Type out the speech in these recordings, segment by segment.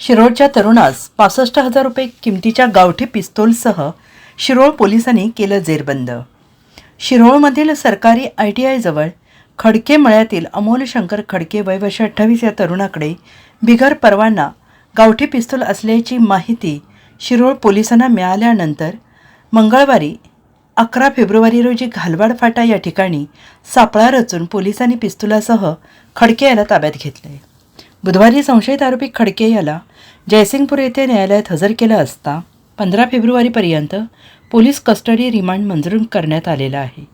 शिरोळच्या तरुणास पासष्ट हजार रुपये किमतीच्या गावठी पिस्तोलसह शिरोळ पोलिसांनी केलं जेरबंद. शिरोळमधील सरकारी आय टी आयजवळ खडके मळ्यातील अमोल शंकर खडके वयवर्ष अठ्ठावीस या तरुणाकडे बिगर परवाना गावठी पिस्तूल असल्याची माहिती शिरोळ पोलिसांना मिळाल्यानंतर मंगळवारी अकरा फेब्रुवारी रोजी घालवाड फाटा या ठिकाणी सापळा रचून पोलिसांनी पिस्तुलासह खडके याला ताब्यात घेतले. बुधवारी संशयित आरोपी खडके याला जयसिंगपूर येथे न्यायालयात हजर केलं असता पंधरा फेब्रुवारीपर्यंत पोलीस कस्टडी रिमांड मंजूर करण्यात आलेला आहे.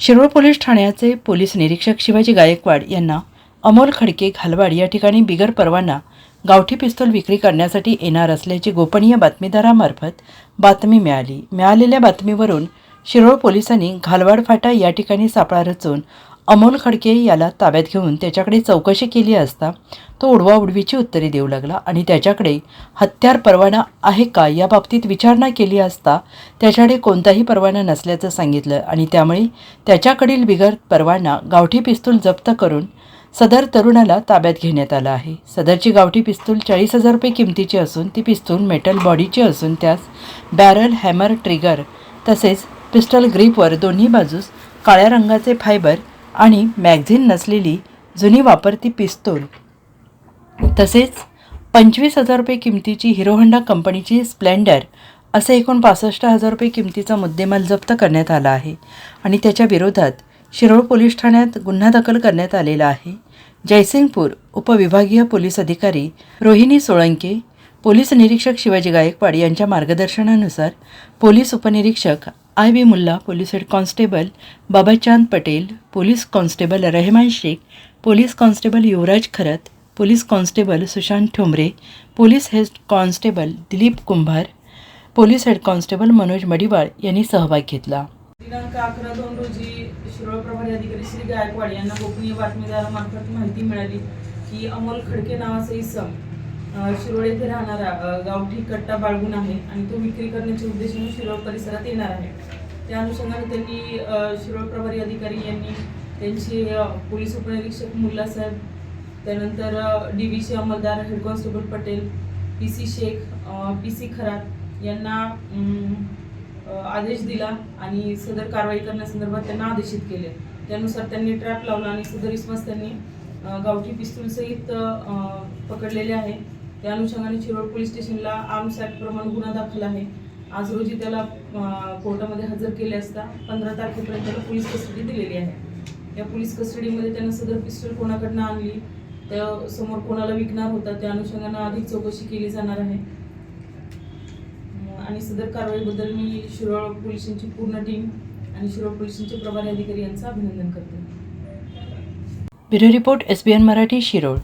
शिरोळ पोलीस ठाण्याचे पोलीस निरीक्षक शिवाजी गायकवाड यांना अमोल खडके घालवाड या ठिकाणी बिगर परवाना गावठी पिस्तूल विक्री करण्यासाठी येणार असल्याची गोपनीय बातमीदारामार्फत बातमी मिळाली. मिळालेल्या बातमीवरून शिरोळ पोलिसांनी घालवाड फाटा या ठिकाणी सापळा रचून अमोल खडके याला ताब्यात घेऊन त्याच्याकडे चौकशी केली असता तो उडवा उडवीची उत्तरे देऊ लागला आणि त्याच्याकडे हत्यार परवाना आहे का याबाबतीत विचारणा केली असता त्याच्याकडे कोणताही परवाना नसल्याचं सांगितलं आणि त्यामुळे त्याच्याकडील बिगर परवाना गावठी पिस्तूल जप्त करून सदर तरुणाला ताब्यात घेण्यात आला आहे. सदरची गावठी पिस्तूल चाळीस हजार रुपये किमतीची असून ती पिस्तूल मेटल बॉडीची असून त्यास बॅरल हॅमर ट्रिगर तसेच पिस्टल ग्रीपवर दोन्ही बाजूस काळ्या रंगाचे फायबर आणि मॅगझिन नसलेली जुनी वापरती पिस्तूल. तसेच पंचवीस हजार रुपये किमतीची हिरो होंडा कंपनीची स्प्लेंडर असे एकूण पासष्ट हजार रुपये किमतीचा मुद्देमाल जप्त करण्यात आला आहे आणि त्याच्या विरोधात शिरोळ पोलीस ठाण्यात गुन्हा दाखल करण्यात आलेला आहे. जयसिंगपूर उपविभागीय पोलीस अधिकारी रोहिणी सोळंके पोलीस निरीक्षक शिवाजी गायकवाड यांच्या मार्गदर्शनानुसार पोलीस उपनिरीक्षक I B Mulla police head constable Babachand Patel police constable Rahman Shaikh police constable Yuvraj Kharat police constable Sushant Thombare police head constable Dilip Kumbhar police head constable Manoj Madiwal यांनी सहभाग घेतला. दिनांक अकरा दोन रोजी शिरोळ प्रभारी अधिकारी श्री गायकवाड यांना गोपनीय बातमीदारामार्फत माहिती मिळाली की अमोल खडके नावाचा इसम शिरोळ येथे राहणारा गावठी कट्टा बाळगून आहे आणि तो विक्री करण्याच्या उद्देशाने शिरोळ परिसरात येणार आहे. त्या अनुषंगाने त्यांनी शिरोळ प्रभारी अधिकारी यांनी त्यांचे पोलीस उपनिरीक्षक मुल्लासाहेब त्यानंतर D V C अंमलदार head constable Patel P C Shaikh P C Kharat यांना आदेश दिला आणि सदर कारवाई करण्यासंदर्भात त्यांना आदेशित केले. त्यानुसार त्यांनी ट्रॅप लावला आणि सदर इसमास त्यांनी गावठी पिस्तूलसहित पकडलेले आहे. त्या अनुषंगाने शिरोड पोलीस स्टेशनला आर्म्स ॲक्टप्रमाणे गुन्हा दाखल आहे. आज रोजी त्याला कोर्टामध्ये हजर केले असता पंधरा तारखेपर्यंत त्याला पोलीस कस्टडी दिलेली आहे. या पोलीस कस्टडीमध्ये त्यानं सदर पिस्टल कोणाकडनं आणली? त्या समोर कोणाला विकणार होता? त्या अनुषंगानं अधिक चौकशी केली जाणार आहे. आणि सदर कारवाईबद्दल मी शिरोळ पोलिसांची पूर्ण टीम आणि शिरोळ पोलिसांचे प्रभारी अधिकारी यांचं अभिनंदन करते. Bureau report S B N Marathi Shirol.